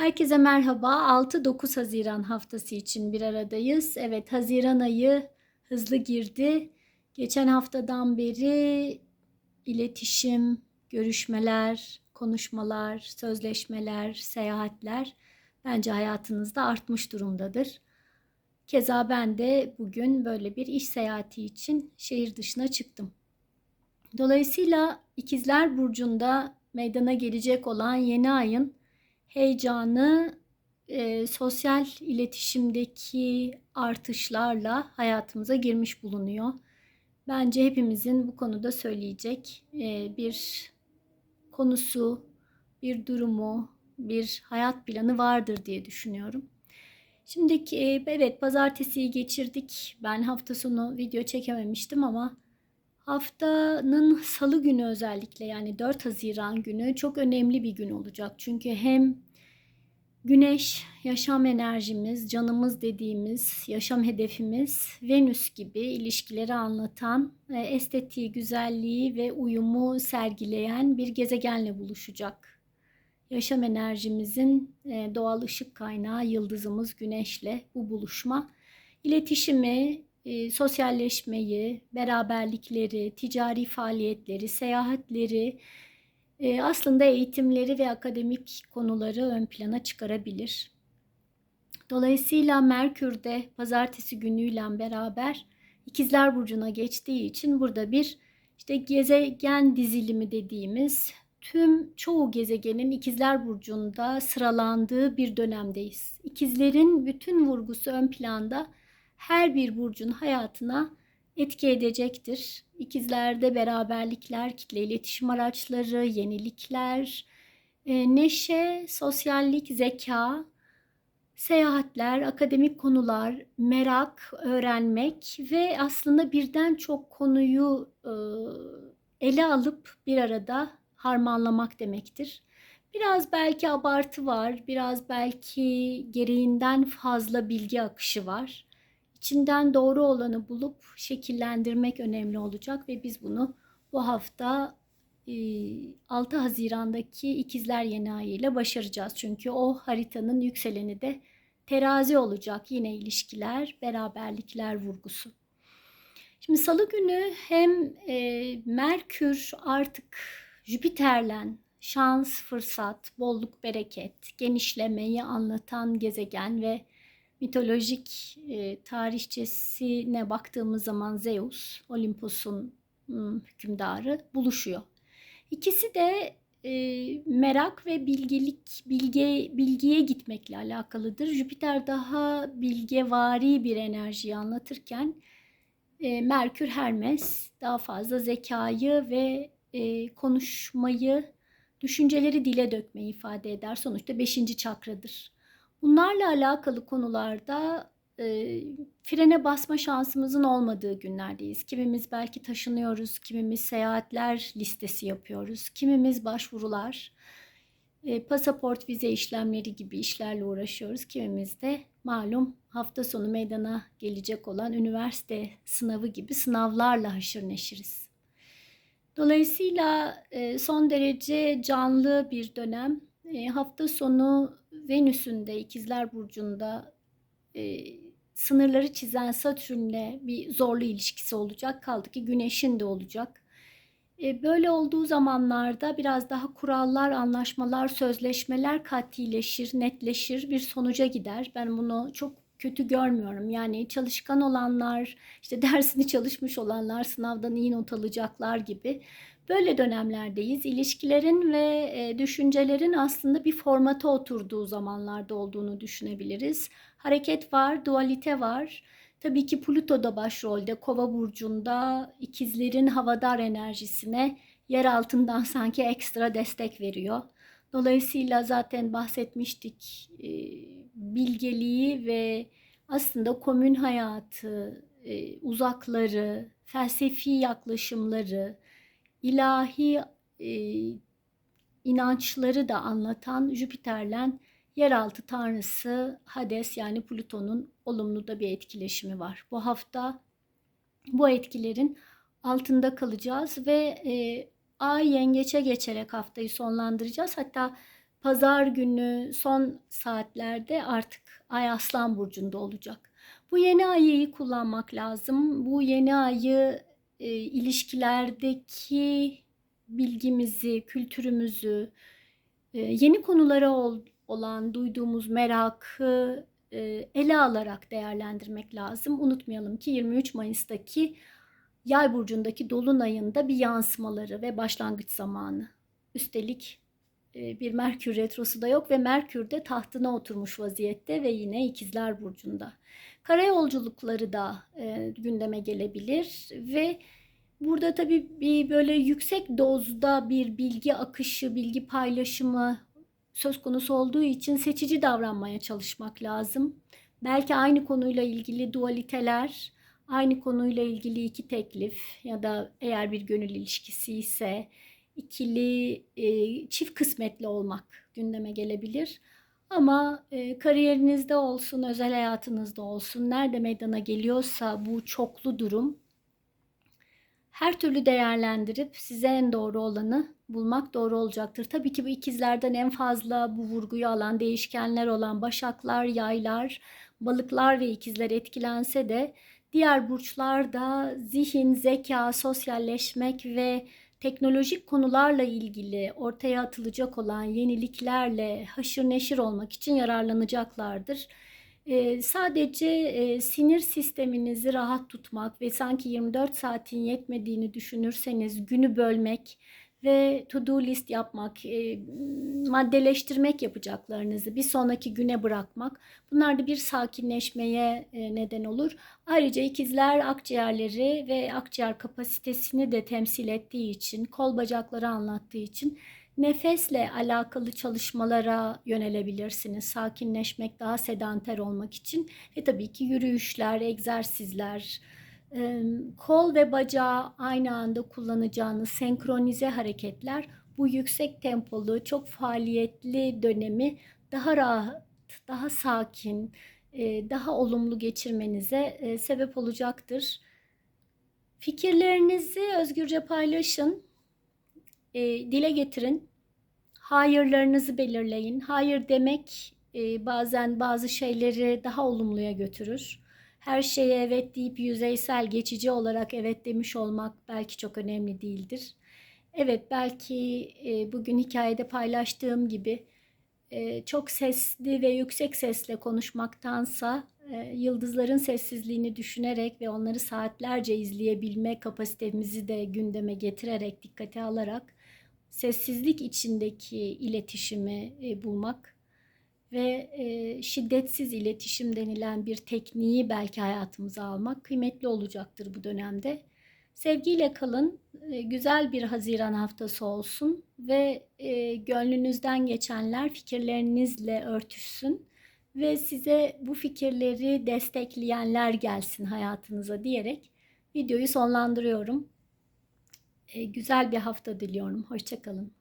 Herkese merhaba. 6-9 Haziran haftası için bir aradayız. Evet, Haziran ayı hızlı girdi. Geçen haftadan beri iletişim, görüşmeler, konuşmalar, sözleşmeler, seyahatler bence hayatınızda artmış durumdadır. Keza ben de bugün böyle bir iş seyahati için şehir dışına çıktım. Dolayısıyla İkizler Burcu'nda meydana gelecek olan yeni ayın heyecanı e, sosyal iletişimdeki artışlarla hayatımıza girmiş bulunuyor. Bence hepimizin bu konuda söyleyecek e, bir konusu, bir durumu, bir hayat planı vardır diye düşünüyorum. Şimdi e, evet pazartesiyi geçirdik. Ben hafta sonu video çekememiştim ama Haftanın salı günü özellikle yani 4 Haziran günü çok önemli bir gün olacak. Çünkü hem Güneş, yaşam enerjimiz, canımız dediğimiz yaşam hedefimiz Venüs gibi ilişkileri anlatan, estetiği, güzelliği ve uyumu sergileyen bir gezegenle buluşacak. Yaşam enerjimizin e, doğal ışık kaynağı yıldızımız Güneş'le bu buluşma iletişimi, e, sosyalleşmeyi, beraberlikleri, ticari faaliyetleri, seyahatleri, e, aslında eğitimleri ve akademik konuları ön plana çıkarabilir. Dolayısıyla Merkür de pazartesi günüyle beraber İkizler Burcu'na geçtiği için burada bir işte gezegen dizilimi dediğimiz tüm çoğu gezegenin İkizler Burcu'nda sıralandığı bir dönemdeyiz. İkizlerin bütün vurgusu ön planda her bir burcun hayatına etki edecektir. İkizlerde beraberlikler, kitle iletişim araçları, yenilikler, e, neşe, sosyallik, zeka, seyahatler, akademik konular, merak, öğrenmek ve aslında birden çok konuyu e, ele alıp bir arada harmanlamak demektir. Biraz belki abartı var, biraz belki gereğinden fazla bilgi akışı var içinden doğru olanı bulup şekillendirmek önemli olacak ve biz bunu bu hafta 6 e, Haziran'daki ikizler yeni ayı ile başaracağız. Çünkü o haritanın yükseleni de terazi olacak. Yine ilişkiler, beraberlikler vurgusu. Şimdi salı günü hem e, Merkür artık Jüpiter'le şans, fırsat, bolluk, bereket, genişlemeyi anlatan gezegen ve mitolojik e, tarihçesine baktığımız zaman Zeus, Olimpos'un hükümdarı buluşuyor. İkisi de e, merak ve bilgelik, bilge, bilgiye gitmekle alakalıdır. Jüpiter daha bilgevari bir enerjiyi anlatırken e, Merkür Hermes daha fazla zekayı ve e, konuşmayı, düşünceleri dile dökmeyi ifade eder. Sonuçta beşinci çakradır. Bunlarla alakalı konularda e, frene basma şansımızın olmadığı günlerdeyiz. Kimimiz belki taşınıyoruz, kimimiz seyahatler listesi yapıyoruz, kimimiz başvurular, e, pasaport, vize işlemleri gibi işlerle uğraşıyoruz. Kimimiz de malum hafta sonu meydana gelecek olan üniversite sınavı gibi sınavlarla haşır neşiriz. Dolayısıyla e, son derece canlı bir dönem. E, hafta sonu Venüs'ün de İkizler Burcu'nda e, sınırları çizen Satürn'le bir zorlu ilişkisi olacak. Kaldı ki Güneş'in de olacak. E, böyle olduğu zamanlarda biraz daha kurallar, anlaşmalar, sözleşmeler katileşir, netleşir, bir sonuca gider. Ben bunu çok kötü görmüyorum. Yani çalışkan olanlar, işte dersini çalışmış olanlar sınavdan iyi not alacaklar gibi Böyle dönemlerdeyiz. İlişkilerin ve e, düşüncelerin aslında bir formata oturduğu zamanlarda olduğunu düşünebiliriz. Hareket var, dualite var. Tabii ki Plüto da başrolde. Kova burcunda ikizlerin havadar enerjisine yer altından sanki ekstra destek veriyor. Dolayısıyla zaten bahsetmiştik e, bilgeliği ve aslında komün hayatı, e, uzakları, felsefi yaklaşımları, ilahi e, inançları da anlatan Jüpiter'le yeraltı tanrısı Hades yani Plüton'un olumlu da bir etkileşimi var. Bu hafta bu etkilerin altında kalacağız ve e, Ay yengeçe geçerek haftayı sonlandıracağız. Hatta pazar günü son saatlerde artık Ay Aslan burcunda olacak. Bu yeni ayı iyi kullanmak lazım. Bu yeni ayı e, ilişkilerdeki bilgimizi, kültürümüzü, e, yeni konulara ol, olan duyduğumuz merakı e, ele alarak değerlendirmek lazım. Unutmayalım ki 23 Mayıs'taki Yay burcundaki dolunayında bir yansımaları ve başlangıç zamanı. Üstelik bir Merkür retrosu da yok ve Merkür de tahtına oturmuş vaziyette ve yine İkizler burcunda. Karayolculukları da e, gündeme gelebilir ve burada tabii bir böyle yüksek dozda bir bilgi akışı, bilgi paylaşımı söz konusu olduğu için seçici davranmaya çalışmak lazım. Belki aynı konuyla ilgili dualiteler, aynı konuyla ilgili iki teklif ya da eğer bir gönül ilişkisi ise ikili e, çift kısmetli olmak gündeme gelebilir. Ama e, kariyerinizde olsun, özel hayatınızda olsun, nerede meydana geliyorsa bu çoklu durum her türlü değerlendirip size en doğru olanı bulmak doğru olacaktır. Tabii ki bu ikizlerden en fazla bu vurguyu alan değişkenler olan başaklar, yaylar, balıklar ve ikizler etkilense de diğer burçlar da zihin, zeka, sosyalleşmek ve teknolojik konularla ilgili ortaya atılacak olan yeniliklerle haşır neşir olmak için yararlanacaklardır. Ee, sadece e, sinir sisteminizi rahat tutmak ve sanki 24 saatin yetmediğini düşünürseniz günü bölmek ve to-do list yapmak, e, maddeleştirmek yapacaklarınızı bir sonraki güne bırakmak. Bunlar da bir sakinleşmeye e, neden olur. Ayrıca ikizler akciğerleri ve akciğer kapasitesini de temsil ettiği için, kol bacakları anlattığı için nefesle alakalı çalışmalara yönelebilirsiniz. Sakinleşmek, daha sedanter olmak için ve tabii ki yürüyüşler, egzersizler, kol ve bacağı aynı anda kullanacağınız senkronize hareketler bu yüksek tempolu, çok faaliyetli dönemi daha rahat, daha sakin, daha olumlu geçirmenize sebep olacaktır. Fikirlerinizi özgürce paylaşın, dile getirin. Hayırlarınızı belirleyin. Hayır demek bazen bazı şeyleri daha olumluya götürür her şeye evet deyip yüzeysel geçici olarak evet demiş olmak belki çok önemli değildir. Evet belki e, bugün hikayede paylaştığım gibi e, çok sesli ve yüksek sesle konuşmaktansa e, yıldızların sessizliğini düşünerek ve onları saatlerce izleyebilme kapasitemizi de gündeme getirerek dikkate alarak sessizlik içindeki iletişimi bulmak ve e, şiddetsiz iletişim denilen bir tekniği belki hayatımıza almak kıymetli olacaktır bu dönemde. Sevgiyle kalın, e, güzel bir Haziran haftası olsun ve e, gönlünüzden geçenler fikirlerinizle örtüşsün ve size bu fikirleri destekleyenler gelsin hayatınıza diyerek videoyu sonlandırıyorum. E, güzel bir hafta diliyorum. Hoşçakalın.